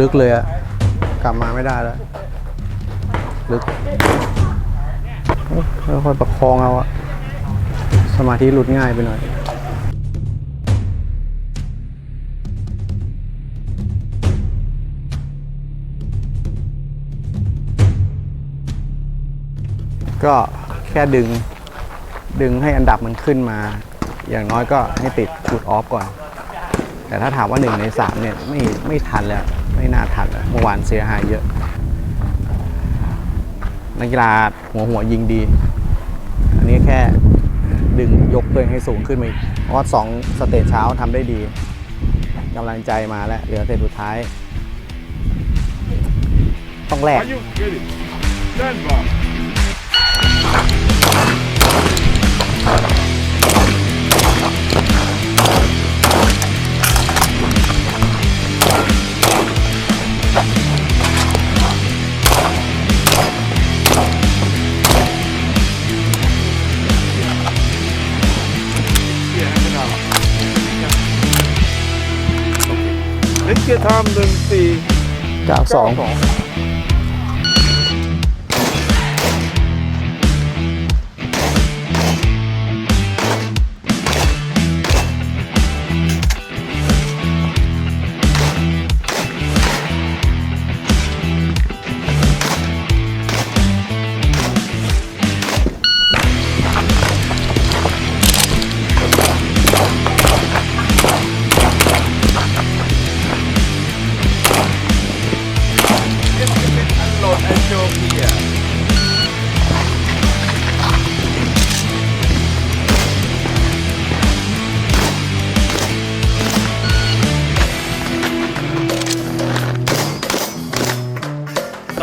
ลึกเลยอะกลับมาไม่ได้แล้ว ลึกค่อยๆประคองเอาอะสมาธิหลุดง่ายไปหน่อยก็แค่ดึงดึงให้อันดับมันขึ้นมา อย่างน้อยก็ให้ติดชุดออฟก่อน แต่ถ้าถามว่าหนึ่งในสามเนี่ยไม่ไม่ทันแล้ว น่าทันเมื่อวานเสียหายเยอะ นักกีฬาหัวหัวยิงดี อันนี้แค่ดึงยกตัวเองให้สูงขึ้นมาอีกเพราะสองสเตจเช้าทำได้ดีกำลังใจมาแล้วเหลือสเตจสุดท้าย ต้องแลก Are you ready? Stand by. เกียร์ไทม์หนึ่งสี่เก้าสอง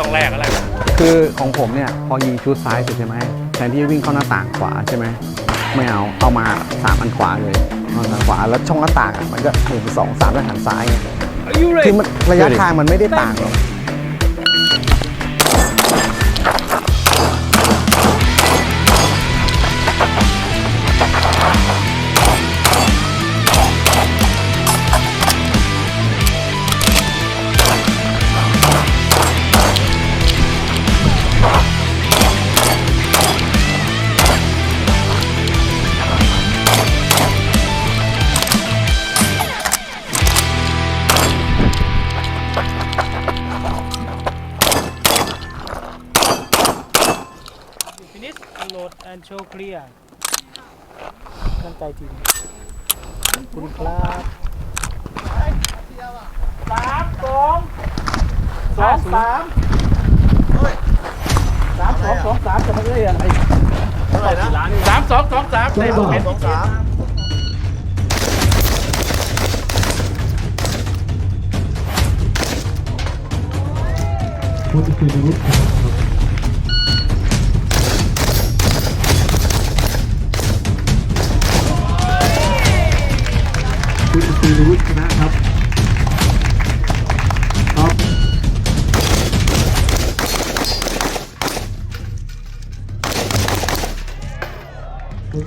ต้องแรกอะไรคือของผมเนี่ยพอยิงชุดซ้ายเสร็จใช่ไหมแทนที่จะวิ่งเข้าหน้าต่างขวาใช่ไหมไม่เอาเอามาสามอันขวาเลยเอาทางขวาแล้วช่องหน้าต่างอะมันก็หนึ่งสองสามแล้วหันซ้ายไง Are you คือ ready? มันระยะทางมันไม่ได้ต่างหรอก ลียร์ตั้งใจจริงขอบคุณครับสามสองสองสามสามสองสองสามจะไม่ได้อะไรเท่าไหร่นะสามสองสองสามในบุกเป็นสองสามพุทธคุณวุ เตร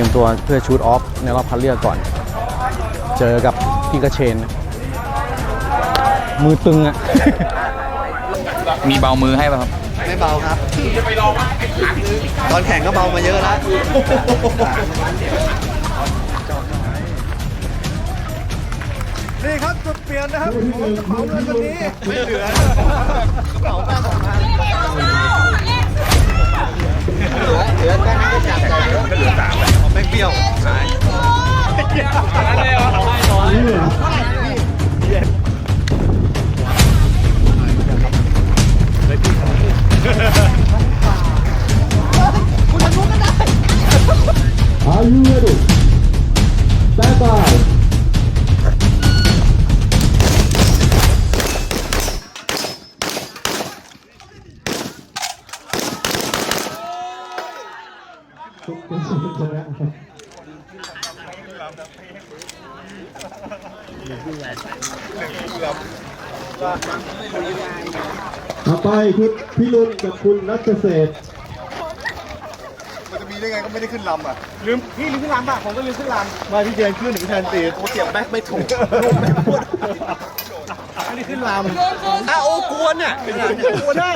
ียมตัวเพื่อชูดออฟในรอบคัดเลือกก่อน เจอกับพี่กระเชน มือตึงอะมีเบามือให้ป่ะครับ เบาครับตอนแข่งก็เบามาเยอะแล้วนี่ครับจุดเปลี่ยนนะครับของกระเป๋าเงินวันนี้ไม่เหลือกระเป๋าตั้งสองพันเหลือแค่นี้ก็จับใจแล้วเหลือสามไม่เปรี้ยวหายอะไรเหรอได้น้อยนี่เหรอ Are you ready? Stand by. ทุกคนชนะครับ เต่อไปคุณพิรุณกับคุณนัทเกษตรมันจะมีได้ไงก็ไม่ได้ขึ้นลำอะ ลืมพี่ลืมขึ้นลำป่ะผมก็ลืมขึ้นลมาพี่เจนขึ้นถึงแทนตีโอ้เสียบแบ็คไม่ถูกลูกไม่พูดำไม่ได้ขึ้นลำอะโอ้กวนอะกวนได้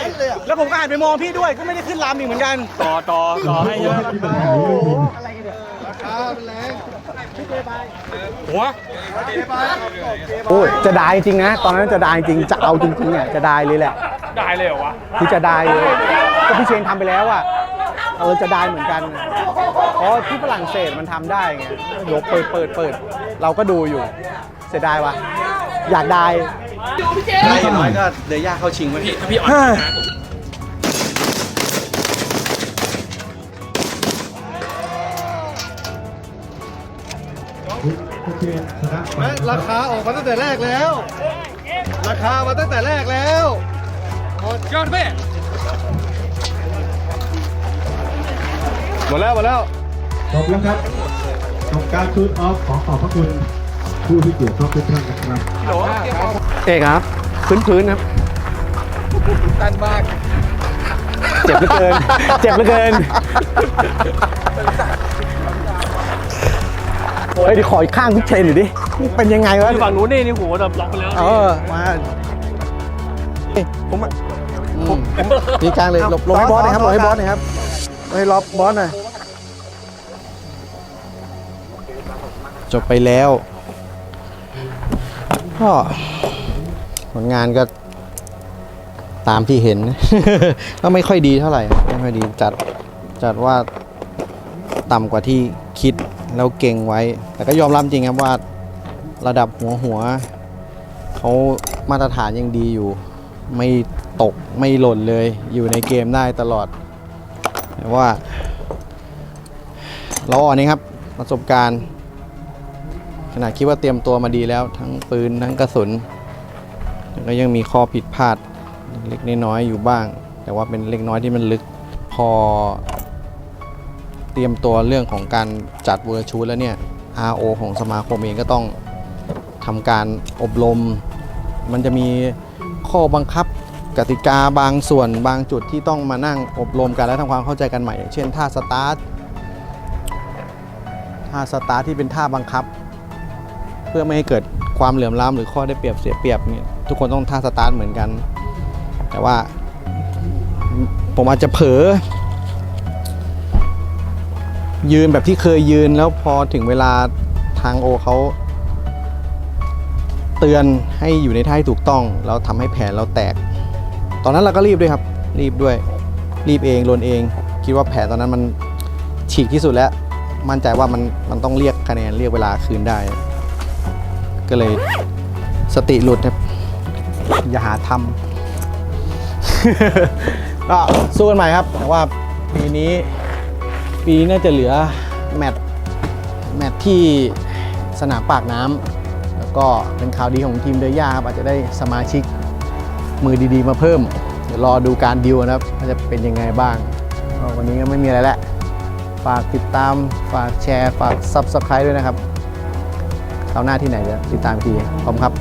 แล้วผมก็หันไปมองพี่ด้วยก็ไม่ได้ขึ้นลำอีกเหมือนกัน ต่อต่อต่อให้เยอะที่ปัญหานี้ไม่มีราคาเป็นแรง หัวโอ้ยจะได้จริงนะ ตอนนั้นจะได้จริงจะเอาจริงๆเนี่ยจะได้เลยแหละได้เลยเหรอวะคือจะได้เลยก็พี่เชนทำไปแล้วอะเออจะได้เหมือนกันเพราะที่ฝรั่งเศสมันทำได้ไงยกเปิดเปิดเปิด เราก็ดูอยู่ เสียดายวะอยากได้ ได้อย่างน้อยก็เดย่าเข้าชิงไหมพี่พี่อ่อนโอเคชนะไป แม่ราคาออกมาตั้งแต่แรกแล้ว ราคามาตั้งแต่แรกแล้วยอดเว้ยหมดแล้วหมดแล้วจบแล้วครับจบการชูดออฟขอขอบพระคุณผู้ที่เกี่ยวข้องทุกท่านนะครับเอกครับ พื้นพื้นๆครับตันมาก เจ็บเหลือเกิน เจ็บเหลือเกิน โอ้ยเดี๋ยวขออีกข้างพี่เชนหน่อยดินี่เป็นยังไงวะฝั่งนู้นนี่นี่หัวแบบล็อกไปแล้วเออมาเอ้ยผมอะผมดีกลางเลยหลบหลบให้บอสหน่อยครับหลบให้บอสหน่อยครับหลบให้ล็อบบอสหน่อยจบไปแล้วก็ผลงานก็ตามที่เห็น ก็ไม่ค่อยดีเท่าไหร่ไม่ค่อยดีจัดจัดว่าต่ำกว่าที่คิด แล้วเก่งไว้ แต่ก็ยอมรับจริงครับว่าระดับหัวหัวเขามาตรฐานยังดีอยู่ ไม่ตกไม่หล่นเลยอยู่ในเกมได้ตลอดแต่ว่าเราอ่อนนี่ครับประสบการณ์ขนาดคิดว่าเตรียมตัวมาดีแล้ว ทั้งปืนทั้งกระสุนแต่ก็ยังมีข้อผิดพลาดเล็กน้อยอยู่บ้าง แต่ว่าเป็นเล็กน้อยที่มันลึกพอ เตรียมตัวเรื่องของการจัดเวอร์ชูแล้วเนี่ย RO ของสมาคมเองก็ต้องทำการอบรม มันจะมีข้อบังคับกติกาบางส่วนบางจุดที่ต้องมานั่งอบรมกันและทำความเข้าใจกันใหม่ เช่นท่าสตาร์ทท่าสตาร์ทที่เป็นท่าบังคับ เพื่อไม่ให้เกิดความเหลื่อมล้ำหรือข้อได้เปรียบเสียเปรียบเนี่ยทุกคนต้องท่าสตาร์ทเหมือนกัน แต่ว่าผมอาจจะเผลอ ยืนแบบที่เคยยืนแล้วพอถึงเวลาทางโอเขาเตือนให้อยู่ในท่าที่ถูกต้อง แล้วทำให้แผนเราแตก ตอนนั้นเราก็รีบด้วยครับ รีบด้วย รีบเองลนเอง คิดว่าแผนตอนนั้นมันฉีกที่สุดแล้ว มั่นใจว่ามันมันต้องเรียกคะแนนเรียกเวลาคืนได้ ก็เลยสติหลุดครับ อย่าหาทำก็สู้กันใหม่ครับแต่ว่าปีนี้ ปีน่าจะเหลือแมตช์แมตช์ที่สนามปากน้ำแล้วก็เป็นข่าวดีของทีมเดย่าครับอาจจะได้สมาชิกมือดีๆ มาเพิ่ม เดี๋ยวรอดูการดิวนะครับว่าจะเป็นยังไงบ้างวันนี้ก็ไม่มีอะไรแล้วฝากติดตามฝากแชร์ ฝาก Subscribe ด้วยนะครับคราวหน้าที่ไหนเดี๋ยวติดตามอีกทีขอบคุณครับ